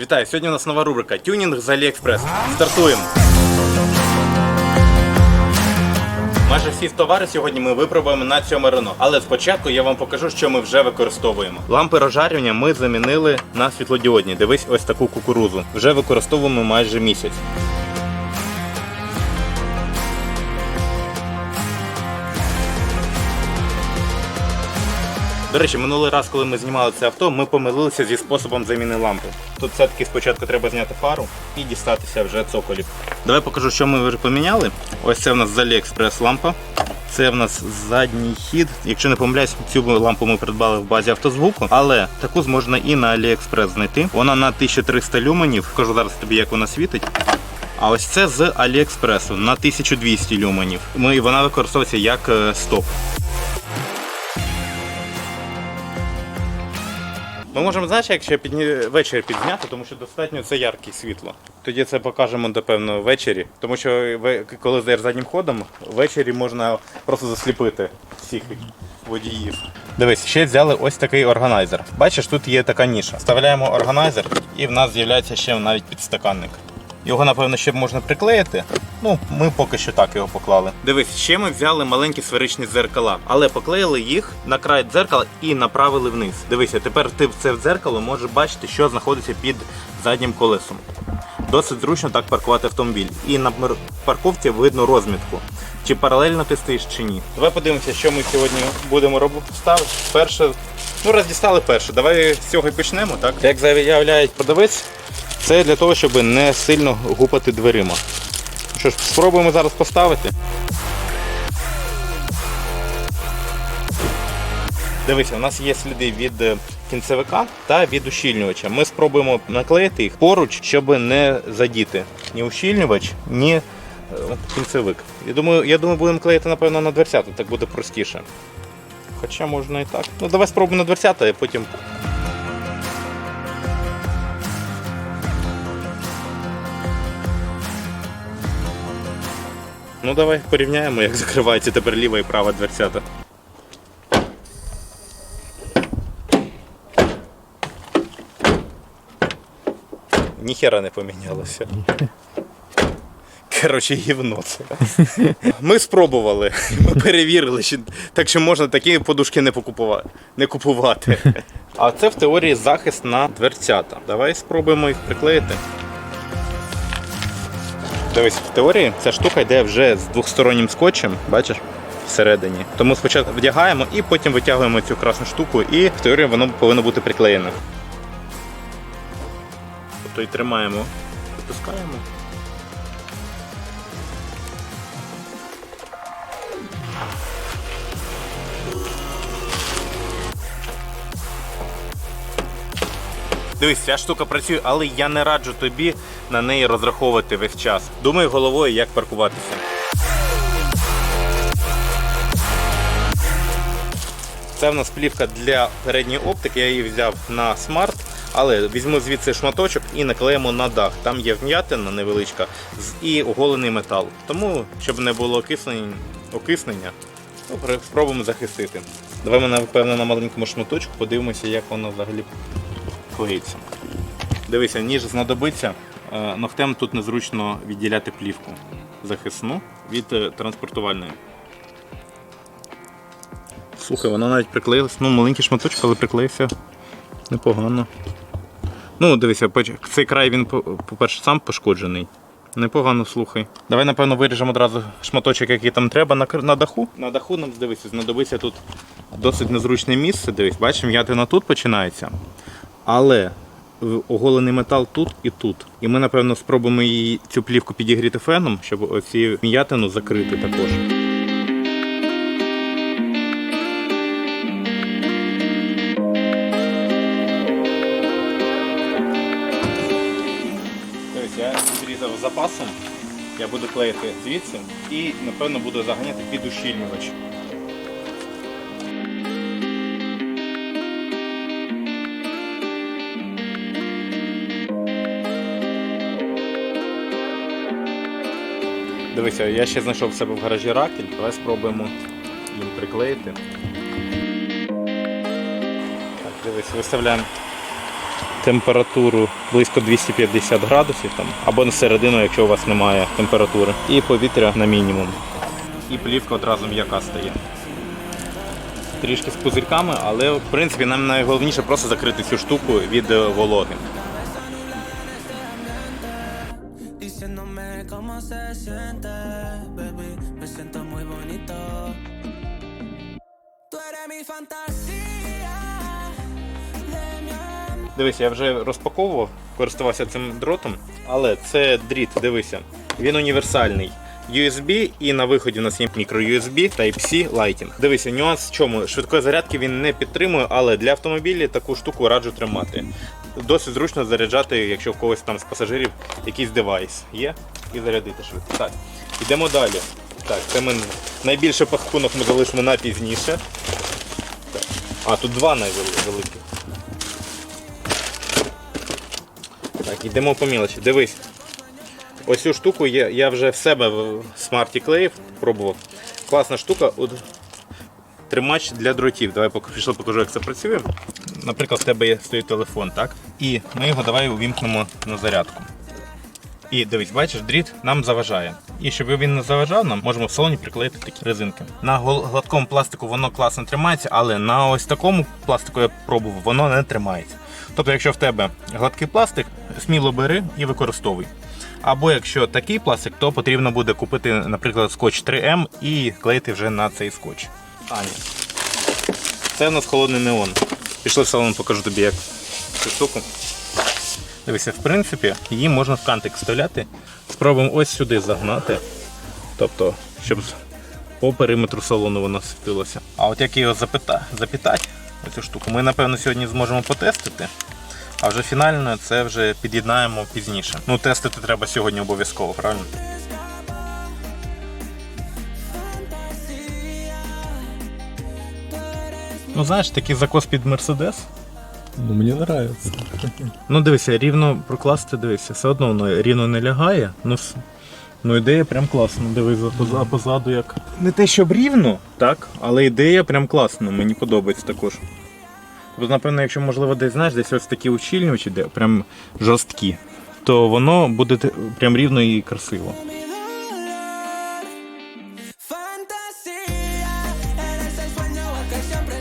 Вітаю! Сьогодні у нас нова рубрика Тюнінг з Aliexpress. Стартуємо! Майже всі товари сьогодні ми випробуємо на цьому Рено. Але спочатку я вам покажу, що ми вже використовуємо. Лампи розжарювання ми замінили на світлодіодні. Дивись ось таку кукурузу. Вже використовуємо майже місяць. До речі, минулий раз, коли ми знімали це авто, ми помилилися зі способом заміни лампи. Тут все-таки спочатку треба зняти фару і дістатися вже цоколів. Давай покажу, що ми вже поміняли. Ось це в нас з AliExpress лампа. Це в нас задній хід. Якщо не помиляюсь, цю лампу ми придбали в базі автозвуку, але таку можна і на AliExpress знайти. Вона на 1300 люменів. Покажу зараз тобі, як вона світить. А ось це з AliExpress на 1200 люменів. Ми, вона використовується як е, стоп. Ми можемо, знаєш, якщо підні... ввечері підзняти, тому що достатньо це ярке світло. Тоді це покажемо, напевно, ввечері. Тому що коли здаєш заднім ходом, ввечері можна просто засліпити всіх водіїв. Дивись, ще взяли ось такий органайзер. Бачиш, тут є така ніша. Вставляємо органайзер і в нас з'являється ще навіть підстаканник. Його, напевно, ще можна приклеїти. Ну, ми поки що так його поклали. Дивись, ще ми взяли маленькі сферичні дзеркала, але поклеїли їх на край дзеркала і направили вниз. Дивися, тепер ти в це дзеркало можеш бачити, що знаходиться під заднім колесом. Досить зручно так паркувати автомобіль. І на парковці видно розмітку. Чи паралельно ти стоїш чи ні. Давай подивимося, що ми сьогодні будемо робити. Ставити. Перше, ну раз дістали перше. Давай з цього і почнемо, так? Як заявляє продавець, це для того, щоб не сильно гупати дверима. Що ж, спробуємо зараз поставити. Дивися, у нас є сліди від е, кінцевика та від ущільнювача. Ми спробуємо наклеїти їх поруч, щоб не задіти ні ущільнювач, ні е, кінцевик. Я думаю, я думаю, будемо клеїти, напевно, на дверцята, так буде простіше. Хоча можна і так. Ну, давай спробуємо на дверцята, а потім. Ну давай порівняємо, як закриваються тепер ліва і права дверцята. Ніхера не помінялося. Коротше, гівно це. Ми спробували, ми перевірили, що, так що можна такі подушки не, покупувати, не купувати. А це в теорії захист на дверцята. Давай спробуємо їх приклеїти. Дивись, в теорії ця штука йде вже з двохстороннім скотчем, бачиш? Всередині. Тому спочатку вдягаємо і потім витягуємо цю красну штуку, і в теорії воно повинно бути приклеєне. Тобто і тримаємо, випускаємо. Дивись, ця штука працює, але я не раджу тобі на неї розраховувати весь час. Думай головою, як паркуватися. Це в нас плівка для передньої оптики, я її взяв на смарт, але візьму звідси шматочок і наклеїмо на дах. Там є вм'ятина невеличка і оголений метал. Тому, щоб не було окиснення, окиснення ну, спробуємо захистити. Давай ми, напевно, на маленькому шматочку подивимося, як воно взагалі клеїться. Дивися, ніж знадобиться. Е, Ногтем тут незручно відділяти плівку захисну від е, транспортувальної. Слухай, вона навіть приклеїлась. Ну, маленький шматочок, але приклеївся непогано. Ну, дивися, цей край він, по- по-перше, сам пошкоджений. Непогано, слухай. Давай, напевно, виріжемо одразу шматочок, який там треба на, на даху. На даху нам дивися, знадобиться тут досить незручне місце. Дивись, бачиш, м'ятина тут починається. Але оголений метал тут і тут. І ми, напевно, спробуємо її цю плівку підігріти феном, щоб оці м'ятину закрити також. Я відрізав запасом, я буду клеїти звідси і, напевно, буду заганяти під ущільнювач. Дивися, я ще знайшов в себе в гаражі ракель, давай спробуємо їм приклеїти. Так, дивись, виставляємо температуру близько 250 градусів там, або на середину, якщо у вас немає температури. І повітря на мінімум. І плівка одразу м'яка стає. Трішки з пузирьками, але в принципі нам найголовніше просто закрити цю штуку від е, вологи. Se siente, baby. Me siento muy bonito. Tú eres mi fantasía. Дивись, я вже розпаковував, користувався цим дротом, але це дріт, дивися, він універсальний. USB і на виході у нас є мікро-USB Type-C Lighting. Дивися, нюанс в чому? Швидкої зарядки він не підтримує, але для автомобілів таку штуку раджу тримати. Досить зручно заряджати, якщо в когось там з пасажирів якийсь девайс є, і зарядити швидко. Так, йдемо далі. Так, це ми найбільше пакунок ми залишимо на пізніше. Так. А, тут два найвеликих. Так, йдемо по мілочі. Дивись. Ось цю штуку я, я вже в себе в Smarty Clave пробував. Класна штука. От, тримач для дротів. Давай пішли покажу, як це працює. Наприклад, в тебе є стоїть телефон, так? І ми його давай увімкнемо на зарядку. І дивись, бачиш, дріт нам заважає. І щоб він не заважав, нам можемо в салоні приклеїти такі резинки. На гладкому пластику воно класно тримається, але на ось такому пластику я пробував, воно не тримається. Тобто, якщо в тебе гладкий пластик, сміло бери і використовуй. Або якщо такий пластик, то потрібно буде купити, наприклад, скотч 3М і клеїти вже на цей скотч. А. Це в нас холодний неон. Пішли в салон, покажу тобі, як цю штуку. Дивися, в принципі, її можна в кантик вставляти. Спробуємо ось сюди загнати. Тобто, щоб по периметру салону воно світилося. А от як його запита, запітати, оцю штуку, ми напевно сьогодні зможемо потестити. А вже фінально це вже під'єднаємо пізніше. Ну, тестити треба сьогодні обов'язково, правильно? Ну, знаєш, такий закос під Мерседес. Ну, мне нравится. Ну дивися, рівно прокласти, дивися, все одно воно рівно не лягає. Ну, ну ідея прям класна. Дивись, а позаду як. Не те, щоб рівно, так, але ідея прям класна, мені подобається також. Тобто, напевно, якщо можливо десь знаєш, десь ось такі ущільнювачі, де прям жорсткі, то воно буде прям рівно і красиво.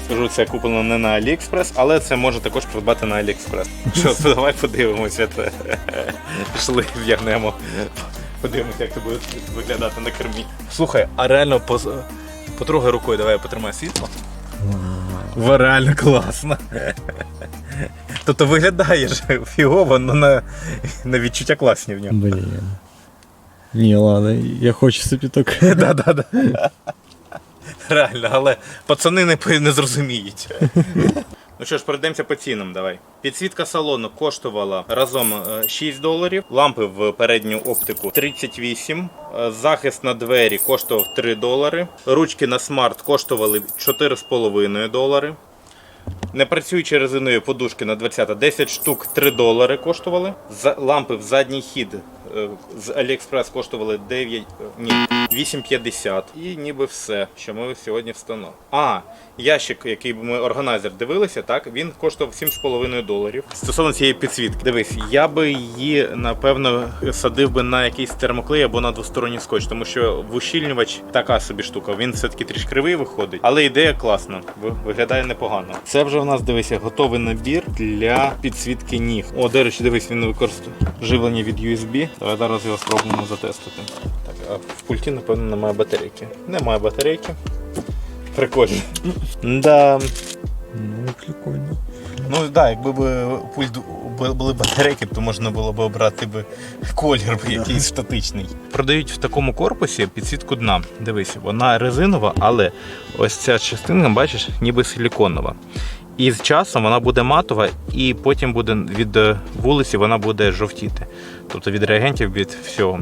Скажу, це куплено не на AliExpress, але це можна також придбати на AliExpress. Що, то давай подивимося. Це. Пішли, вдягнемо. Подивимося, як це буде виглядати на кермі. Слухай, а реально поз... потрогай рукою, давай я потримаю світло. Во, реально класно. Тобто виглядає ж фігово, але на, на відчуття класні в ньому. Блин. Не, ладно, я хочу собі так. Да-да-да. Реально, але пацани не, не зрозуміють. Ну що ж, перейдемося по цінам. Давай. Підсвітка салону коштувала разом е, 6 доларів, лампи в передню оптику 38, е, захист на двері коштував 3 долари, ручки на смарт коштували 4,5 долари. Непрацюючі резинові подушки на 20 10 штук 3 долари коштували. За, лампи в задній хід е, з AliExpress коштували 9, е, ні, 8,50. І ніби все, що ми сьогодні встановили. А, ящик, який ми органайзер дивилися, так, він коштував 7,5 доларів. Стосовно цієї підсвітки, дивись, я би її напевно садив би на якийсь термоклей або на двосторонній скотч, тому що вущільнювач така собі штука. Він все-таки трішки кривий виходить, але ідея класна, виглядає непогано. Це вже у нас дивися, готовий набір для підсвітки ніг. О, до речі, дивись, він використовує живлення від USB. Давай зараз його спробуємо затестити. Так, а в пульті, напевно, немає батарейки. Немає батарейки. Прикольно. Да. Ну, прикольно. Ну так, да, якби б пульт були батарейки, то можна було б обрати б колір якийсь статичний. Продають в такому корпусі підсвітку дна. Дивись, вона резинова, але ось ця частинка, бачиш, ніби силіконова. І з часом вона буде матова, і потім буде від е, вулиці вона буде жовтіти. Тобто від реагентів, від всього.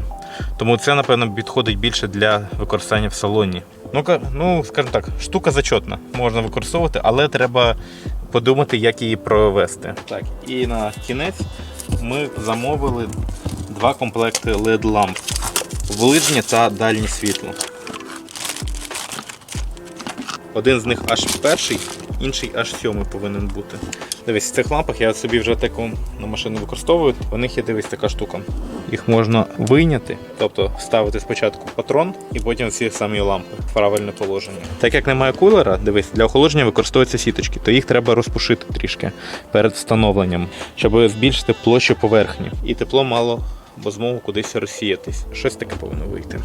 Тому це, напевно, підходить більше для використання в салоні. Ну, ну скажімо так, штука зачетна, можна використовувати, але треба подумати, як її провести. Так, і на кінець ми замовили два комплекти LED ламп ближнє та дальнє світло. Один з них аж перший, інший аж сьомий повинен бути. Дивись, в цих лампах я собі вже таку на машину використовую. У них є дивись така штука. Їх можна вийняти, тобто ставити спочатку патрон і потім ці самі лампи в правильне положення. Так як немає кулера, дивись, для охолодження використовуються сіточки, то їх треба розпушити трішки перед встановленням, щоб збільшити площу поверхні. І тепло мало бо змогу кудись розсіятись. Щось таке повинно вийти.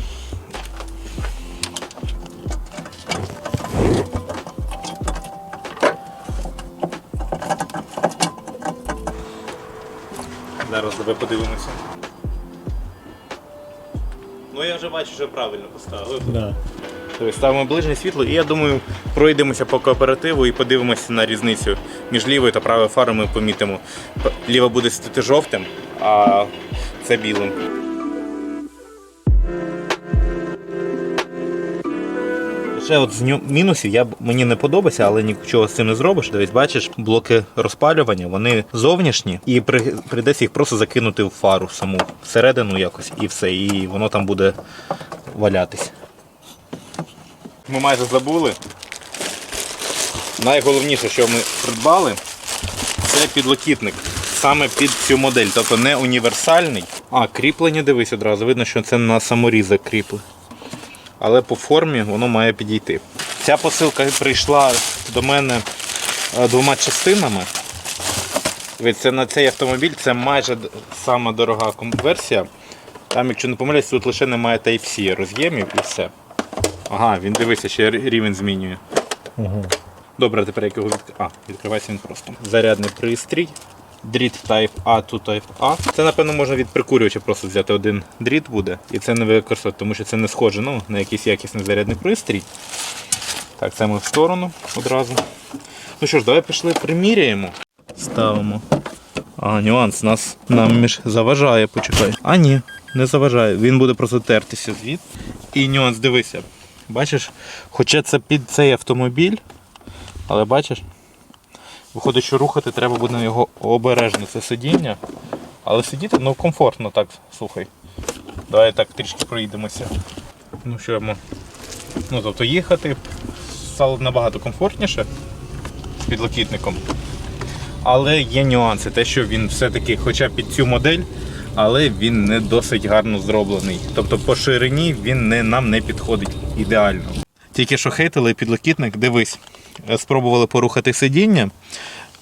Тебе подивимося. Ну я вже бачу, що правильно поставив. Да. Тобто ставимо ближнє світло, і я думаю, пройдемося по кооперативу і подивимося на різницю між лівою та правою фарою ми помітимо. Ліва буде стати жовтим, а це білим. Ще от з мінусів я мені не подобається, але нічого з цим не зробиш. Дивись, бачиш, блоки розпалювання, вони зовнішні, і при, прийдеться їх просто закинути в фару саму всередину якось, і все, і воно там буде валятись. Ми майже забули. Найголовніше, що ми придбали, це підлокітник. Саме під цю модель. Тобто не універсальний. А, кріплення, дивись одразу. Видно, що це на саморізах кріпли. Але по формі воно має підійти. Ця посилка прийшла до мене е, двома частинами. Це на цей автомобіль це майже сама дорога версія. Там, якщо не помиляюсь, тут лише немає Type-C роз'ємів і все. Ага, він дивися, ще рівень змінює. Угу. Добре, тепер як його відк... А, відкривається він просто. Зарядний пристрій. Дріт Type A to Type A. Це, напевно, можна від прикурювача просто взяти один дріт буде і це не використовувати, тому що це не схоже ну, на якийсь якісний зарядний пристрій. Так, це ми в сторону одразу. Ну що ж, давай пішли приміряємо. Ставимо. А, нюанс нас нам між заважає, почекай. А ні, не заважає. Він буде просто тертися звід. І нюанс, дивися. Бачиш, хоча це під цей автомобіль, але бачиш, виходить, що рухати треба буде на його обережно це сидіння. Але сидіти ну, комфортно так, слухай. Давай так трішки проїдемося. Ну що ми. Ну, тобто їхати стало набагато комфортніше з підлокітником. Але є нюанси, те, що він все-таки, хоча під цю модель, але він не досить гарно зроблений. Тобто по ширині він не, нам не підходить ідеально. Тільки що хейтили підлокітник, дивись, спробували порухати сидіння.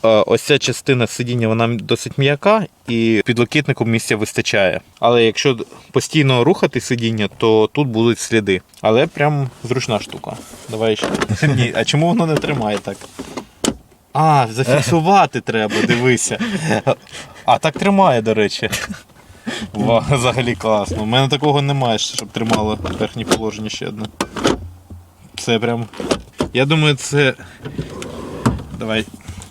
Е, Ось ця частина сидіння вона досить м'яка і підлокітнику місця вистачає. Але якщо постійно рухати сидіння, то тут будуть сліди. Але прям зручна штука. Давай ще. Ні, а чому воно не тримає так? А, зафіксувати треба, дивися. А так тримає, до речі. Ва, взагалі класно. У мене такого немає, щоб тримало верхнє положення ще одне. Це прям. Я думаю, це. Давай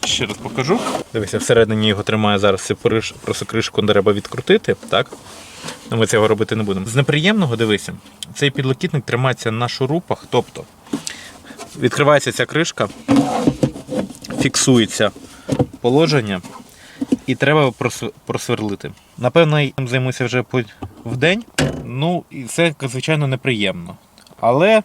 ще раз покажу. Дивися, всередині його тримає зараз це пориш- просто кришку треба відкрутити, так? Ну, ми цього робити не будемо. З неприємного дивися, цей підлокітник тримається на шурупах, тобто відкривається ця кришка, фіксується положення, і треба просверлити. Напевно, я займуся вже в день. Ну, і це, звичайно, неприємно. Але,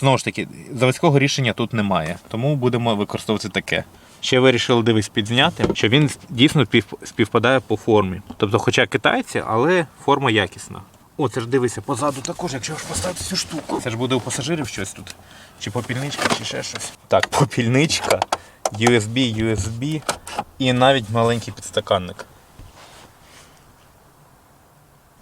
знову ж таки, заводського рішення тут немає, тому будемо використовувати таке. Ще вирішили дивись підзняти, що він дійсно співпадає по формі. Тобто, хоча китайці, але форма якісна. О, це ж дивися, позаду також, якщо ж поставити цю штуку. Це ж буде у пасажирів щось тут. Чи попільничка, чи ще щось. Так, попільничка, USB, USB і навіть маленький підстаканник.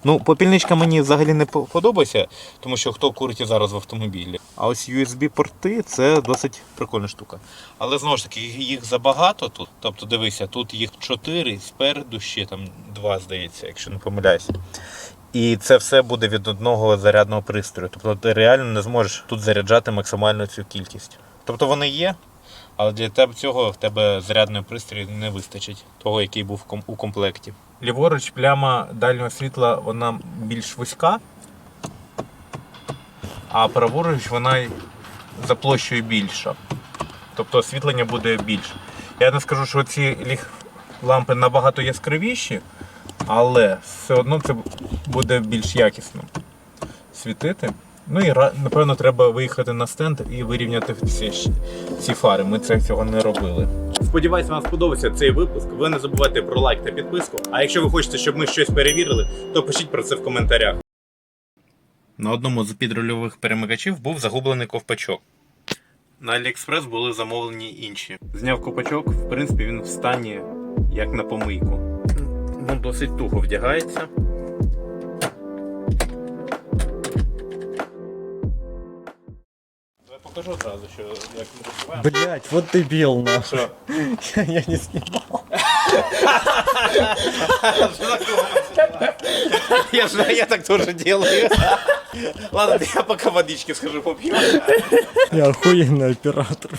Ну, попільничка мені взагалі не подобається, тому що хто курить зараз в автомобілі. А ось USB-порти це досить прикольна штука. Але знову ж таки, їх- забагато тут. Тобто, дивися, тут їх 4, спереду ще там 2, здається, якщо не помиляюсь. І це все буде від одного зарядного пристрою. Тобто ти реально не зможеш тут заряджати максимально цю кількість. Тобто вони є, але для тебе цього в тебе зарядного пристрою не вистачить, того, який був у комплекті. Ліворуч пляма дальнього світла вона більш вузька, а праворуч вона за площею більша. Тобто освітлення буде більше. Я не скажу, що ці лампи набагато яскравіші, але все одно це буде більш якісно світити. Ну і напевно треба виїхати на стенд і вирівняти всі ці фари. Ми це цього не робили. Сподіваюсь, вам сподобався цей випуск. Ви не забувайте про лайк та підписку. А якщо ви хочете, щоб ми щось перевірили, то пишіть про це в коментарях. На одному з підрульових перемикачів був загублений ковпачок. На Аліекспрес були замовлені інші. Зняв ковпачок, в принципі, він в стані як на помийку. Ну, досить туго вдягається. Я покажу одразу, що як ми розбиваємо. Блять, вот дебил, нахуй. Що? Я, я не снимал. Я же я так тоже делаю. Ладно, я пока водички схожу попью. Я охуенный оператор.